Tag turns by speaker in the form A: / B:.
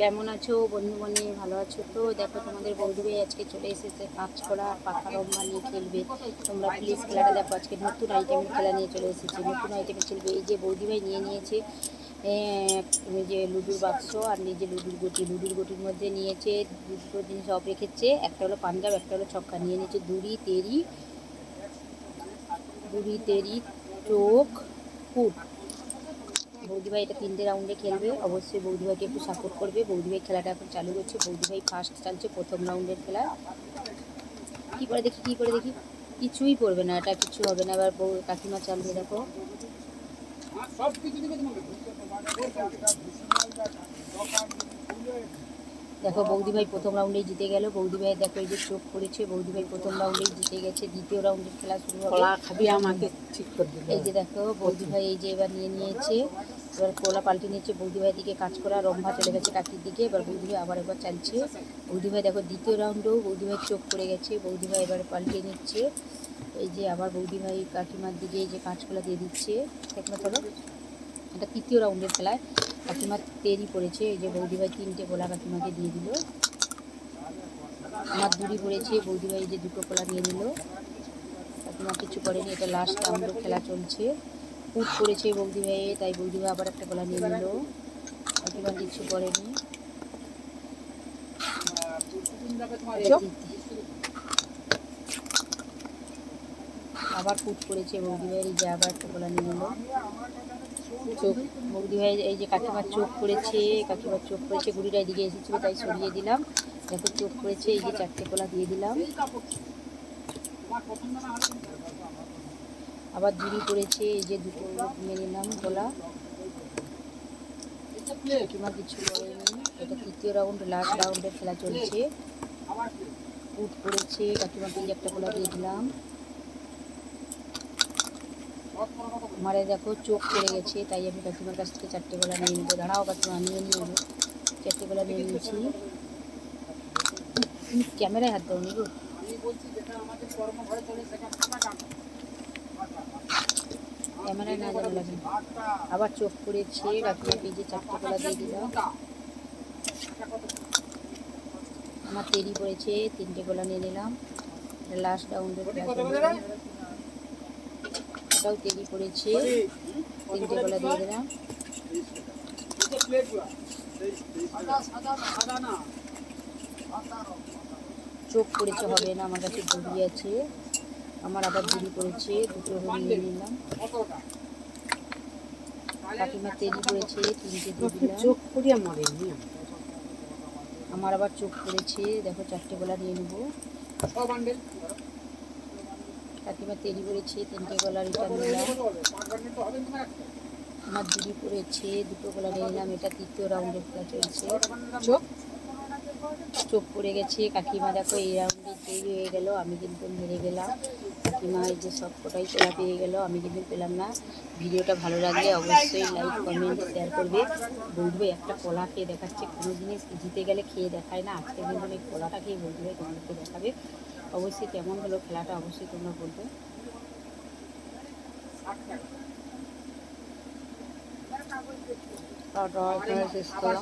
A: কেমন আছো? বন্ধু বন্ধু ভালো আছো? তো দেখো, তোমাদের বৌদি ভাই আজকে চলে এসেছে কাজ করা, পাখা রম্বা নিয়ে খেলবে। তোমরা প্লিজ খেলাটা দেখো, আজকে নতুন আইটেমের খেলা নিয়ে চলে এসেছে। নতুন আইটেমে খেলবে। এই যে বৌদি ভাই নিয়ে নিয়েছে যে লুডুর বাক্স আর নিজে লুডুর গুটি। লুডুর গুটির মধ্যে নিয়েছে দুটো জিনিস সব রেখেছে। একটা হলো পাঞ্জাব, একটা হলো ছক্কা। নিয়ে নিয়েছে দুরি, তেরি দুরি, তেরি, চোখ ফুট বৌদিভাই এটা তিনটে রাউন্ডে খেলবে। অবশ্যই বৌদিভাইকে একটু সাপোর্ট করবে। বৌদিভাই খেলাটা এখন চালু করছে। বৌদিভাই ফার্স্ট চালছে, প্রথম রাউন্ডের খেলা। কী করে দেখি, কী করে দেখি? কিছুই পড়বে না, এটা কিছু হবে না। এবার বউ কাকিমা চালবে, দেখো। দেখো বৌদিভাই প্রথম রাউন্ডেই জিতে গেল। বৌদিভাই দেখো এই যে চোখ করেছে। বৌদিভাই প্রথম রাউন্ডেই জিতে গেছে। দ্বিতীয় রাউন্ডের খেলা শুরু হবে।
B: খাবি আমাকে ঠিক করে
A: এই যে দেখো বৌদিভাই এই যে এবার নিয়ে নিয়েছে। এবার কোলা পাল্টে নিয়েছে বৌদিভাই দিকে কাজ করা। রম্ভা চলে গেছে কাকির দিকে। এবার বৌদিভাই আবার একবার চালছে। বৌদিভাই দেখো দ্বিতীয় রাউন্ডেও বৌদিভাই চোখ পড়ে গেছে। বৌদিভাই এবার পাল্টে নিচ্ছে। এই যে আবার বৌদিভাই কাকিমার দিকে এই যে কাঁচকলা দিয়ে দিচ্ছে। কাকিমা চলো এটা তৃতীয় রাউন্ডের খেলায় কাকিমার তেরি পড়েছে এই যে বৌদিভাই তিনটে কোলা কাকিমাকে দিয়ে দিল। আমার দুরি পড়েছে বৌদিভাই যে দুটো কোলা নিয়ে নিল। কাকিমা কিছু করেনি এটা লাস্ট রাউন্ডের খেলা চলছে। পুট করেছে বৌদি ভাইয়ে তাই বৌদি ভাই আবার একটা গলা নিয়ে নিল। কাকিমা কিছু করেনি। আবার পুট করেছে বৌদি ভাইয়ের যে আবার একটা গলা নিয়ে নিল।
B: চোখ
A: বৌদি এই যে কাকিমার চোখ করেছে কাকিমার চোখ করেছে গুড়িটা এদিকে এসেছিল, তাই সরিয়ে দিলাম। দেখো চোখ করেছে এই যে চারটে কলা দিয়ে দিলাম। আবার দুড়ি পড়েছে, এই যে দুটো নিয়ে নিলাম গলা কাকিমা কিছু করেনি। এটা তৃতীয় রাউন্ড লাস্ট রাউন্ডের খেলা চলছে। উট করেছে কাকিমাকে একটা গোলা দিয়ে দিলাম। আমার দেখো চোখ পড়ে গেছে তাই আমি কাকিমার কাছ থেকে চারটে বেলা নিয়ে নেব। দাঁড়াও কাকিমা নিয়ে নিয়ে নেব। চারটে বেলা নিয়ে নিয়েছি। ক্যামেরায় হাত দাও নি গো ক্যামেরায় না যাওয়া লাগে আবার চোখ পড়েছে কাকিমাকে যে চারটে বেলা দিয়ে দিলাম। আমার তেরি পড়েছে তিনটে গোলা নিয়ে নিলাম। লাস্ট রাউন্ডের এটাও তেরি পড়েছে তিনটে গোলা দিয়ে দিলাম। চোখ করেছে হবে না আমার কাছে ঘুরি আছে। আমার আবার ঘুরি করেছে দুটো ঘুরি নিয়ে নিলাম। কাকিমা তেরি করেছে তিনটে দিয়ে দিলাম
B: চোখ করিয়া মরেনি
A: আমার আবার চোখ পড়েছে দেখো চারটে গলা নিয়ে নেব। কাকিমা তেরি পড়েছে তিনটে গলা রিটার্ন নিলাম। আমার দিদি পড়েছে দুটো গলা নিয়ে নিলাম এটা তৃতীয় রাউন্ডের খেলা চলছে
B: চোখ?
A: চোখ পড়ে গেছে কাকিমা দেখো এই রাউন্ডে তৈরি হয়ে গেল আমি কিন্তু মেরে গেলাম। কাকিমা এই যে সব কটাই তোলা পেয়ে গেল আমি কিন্তু পেলাম না। ভিডিওটা ভালো লাগলে অবশ্যই লাইক কমেন্ট শেয়ার করবে। বলবে একটা কলা খেয়ে দেখাচ্ছে কোনো জিনিস জিতে গেলে খেয়ে দেখায় না। আজকে কিন্তু এই কলাটা খেয়ে বলবে তোমাদেরকে দেখাবে। অবশ্যই কেমন হলো খেলাটা অবশ্যই তোমরা বলবে।
B: শেষ করলাম